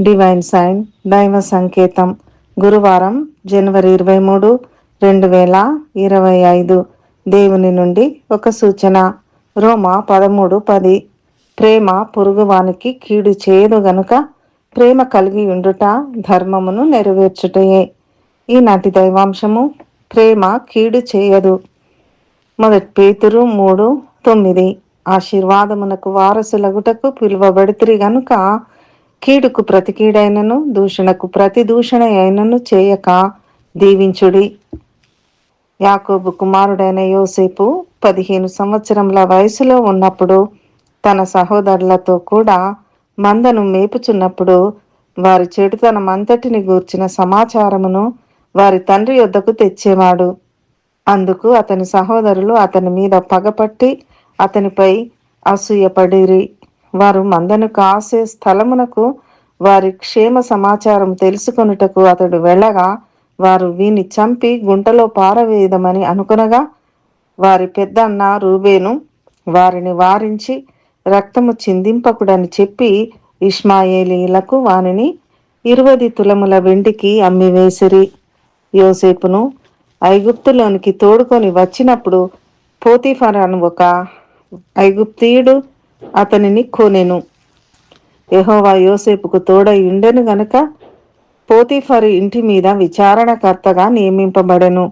Divine sign దైవ సంకేతం గురువారం జనవరి ఇరవై మూడు రెండు వేల ఇరవై ఐదు. దేవుని నుండి ఒక సూచన. రోమా పదమూడు పది. ప్రేమ పొరుగువానికి కీడు చేయదు గనుక ప్రేమ కలిగి ఉండుట ధర్మమును నెరవేర్చుటయే. ఈనాటి దైవాంశము ప్రేమ కీడు చేయదు. మొదటి పేతురు మూడు తొమ్మిది. ఆశీర్వాదమునకు వారసులగుటకు పిలువబడితిరి గనుక కీడుకు ప్రతి కీడైనను దూషణకు ప్రతి దూషణ అయినను చేయక దీవించుడి. యాకోబు కుమారుడైన యోసేపు పదిహేను సంవత్సరముల వయసులో ఉన్నప్పుడు తన సహోదరులతో కూడా మందను మేపుచున్నప్పుడు వారి చెడుతనమంతటిని గూర్చిన సమాచారమును వారి తండ్రి యొద్దకు తెచ్చేవాడు. అందుకు అతని సహోదరులు అతని మీద పగపట్టి అతనిపై అసూయపడిరి. వారు మందను కాసే స్థలమునకు వారి క్షేమ సమాచారం తెలుసుకొనుటకు అతడు వెళ్ళగా వారు వీని చంపి గుంటలో పారవేయదమని అనుకునగా వారి పెద్దన్న రూబేను వారిని వారించి రక్తము చిందింపకుడని చెప్పి ఇష్మాయేలీలకు వానిని ఇరువది తులముల వెండికి అమ్మివేసిరి. యోసేపును ఐగుప్తులోనికి తోడుకొని వచ్చినప్పుడు పోతీఫర్ అను ఒక ఐగుప్తీయుడు అతనిని కోనేను. ఎహోవా యోసేపుకు తోడై ఉండెను గనుక పోతిఫరు ఇంటి మీద విచారణకర్తగా నియమింపబడెను.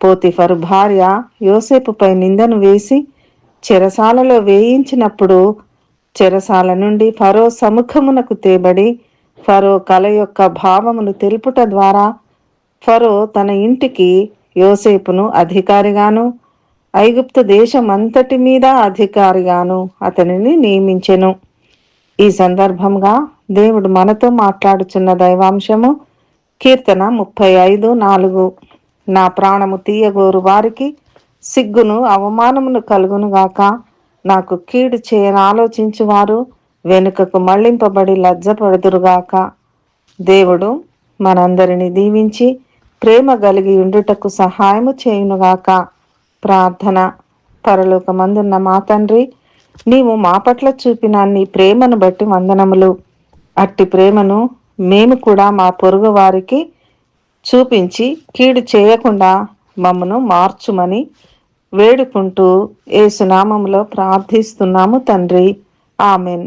పోతిఫరు భార్య యోసేపుపై నిందను వేసి చెరసాలలో వేయించినప్పుడు చెరసాల నుండి ఫరో సముఖమునకు తేబడి ఫరో కల యొక్క భావమును తెలుపుట ద్వారా ఫరో తన ఇంటికి యోసేపును అధికారిగాను ఐగుప్తు దేశమంతటి మీద అధికారిగాను అతనిని నియమించెను. ఈ సందర్భంగా దేవుడు మనతో మాట్లాడుచున్న దైవాంశము కీర్తన ముప్పై ఐదు నాలుగు. నా ప్రాణము తీయగోరు వారికి సిగ్గును అవమానమును కలుగునుగాక నాకు కీడు చేయని ఆలోచించువారు వెనుకకు మళ్ళింపబడి లజ్జపడుదురుగాక దేవుడు మనందరిని దీవించి ప్రేమ కలిగి ఉండుటకు సహాయము చేయునుగాక ప్రార్థన. పరలోకమందున్న మా తండ్రి నీవు మా పట్ల చూపిన నీ ప్రేమను బట్టి వందనములు. అట్టి ప్రేమను మేము కూడా మా పొరుగు వారికి చూపించి కీడు చేయకుండా మమ్మను మార్చుమని వేడుకుంటూ ఏసునామములో ప్రార్థిస్తున్నాము తండ్రి. ఆమెన్.